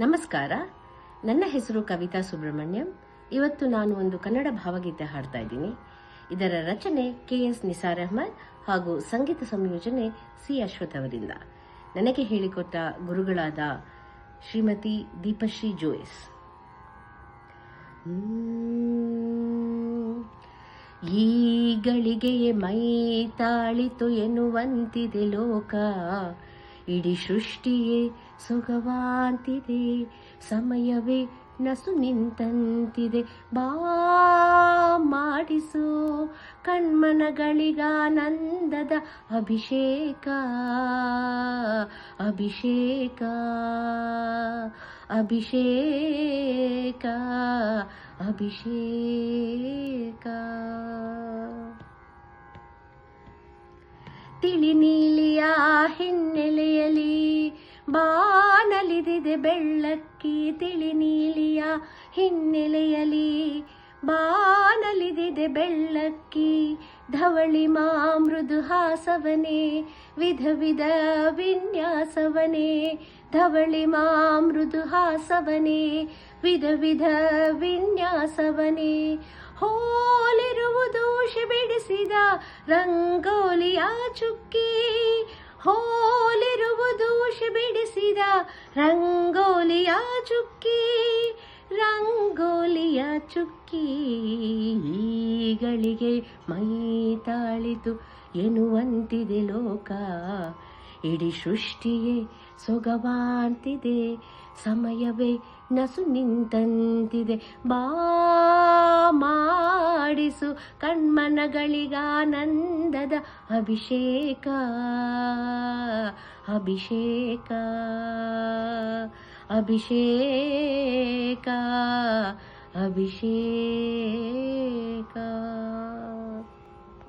ನಮಸ್ಕಾರ. ನನ್ನ ಹೆಸರು ಕವಿತಾ ಸುಬ್ರಹ್ಮಣ್ಯಂ. ಇವತ್ತು ನಾನು ಒಂದು ಕನ್ನಡ ಭಾವಗೀತೆ ಹಾಡ್ತಾ ಇದ್ದೀನಿ. ಇದರ ರಚನೆ ಕೆ ಎಸ್ ನಿಸಾರ್ ಅಹ್ಮದ್ ಹಾಗೂ ಸಂಗೀತ ಸಂಯೋಜನೆ ಸಿ ಅಶ್ವಥ್ ಅವರಿಂದ. ನನಗೆ ಹೇಳಿಕೊಟ್ಟ ಗುರುಗಳಾದ ಶ್ರೀಮತಿ ದೀಪಶ್ರೀ ಜೋಯಿಸ್. ಈ ಗಳಿಗೆಯೇ ಮೈ ತಾಳಿತು ಎನ್ನುವಂತಿದೆ ಲೋಕ. ಇಡೀ ಸೃಷ್ಟಿಯೇ ಸುಖವಾಂತಿದೆ. ಸಮಯವೇ ನಸು ನಿಂತಂತಿದೆ. ಬಾ ಮಾಡಿಸು ಕಣ್ಮನಗಳಿಗಾನಂದದ ಅಭಿಷೇಕ. ಅಭಿಷೇಕ. ಅಭಿಷೇಕ. ಅಭಿಷೇಕ. ತಿಳಿ ನೀಲಿಯ ಹಿನ್ನೆಲೆಯಲ್ಲಿ ಬಾನಲಿದಿದೆ ಬೆಳ್ಳಕ್ಕಿ ತಿಳಿ ನೀಲಿಯ ಹಿನ್ನೆಲೆಯಲ್ಲಿ. ಬಾನಲಿದಿದೆ ಬೆಳ್ಳಕ್ಕಿ ಧವಳಿ ಮೃದು ಹಾಸವನೇ, ವಿಧ ವಿಧ ವಿನ್ಯಾಸವನೇ. ಧವಳಿ ಮೃದು ಹಾಸವನೇ, ವಿಧ ವಿಧ ವಿನ್ಯಾಸವನೇ. ಹೋಲಿರುವುದು ಬಿಡಿಸಿದ ರಂಗೋಲಿಯ ಚುಕ್ಕಿ, ಹೋಲಿರುವುದು ರಂಗೋಲಿಯ ಚುಕ್ಕಿ ರಂಗೋಲಿಯ ಚುಕ್ಕಿ ಈಗಳಿಗೆ ಮೈ ತಾಳಿತು ಎನ್ನುವಂತಿದೆ ಲೋಕ. ಇಡೀ ಸೃಷ್ಟಿಯೇ ಸೊಗವಾಂತಿದೆ. ಸಮಯವೇ ನಸು ನಿಂತಂತಿದೆ. ಬಾ ಮಾಡಿಸು ಕಣ್ಮನಗಳಿಗಾನಂದದ ಅಭಿಷೇಕ. ಅಭಿಷೇಕ. ಅಭಿಷೇಕ. ಅಭಿಷೇಕ.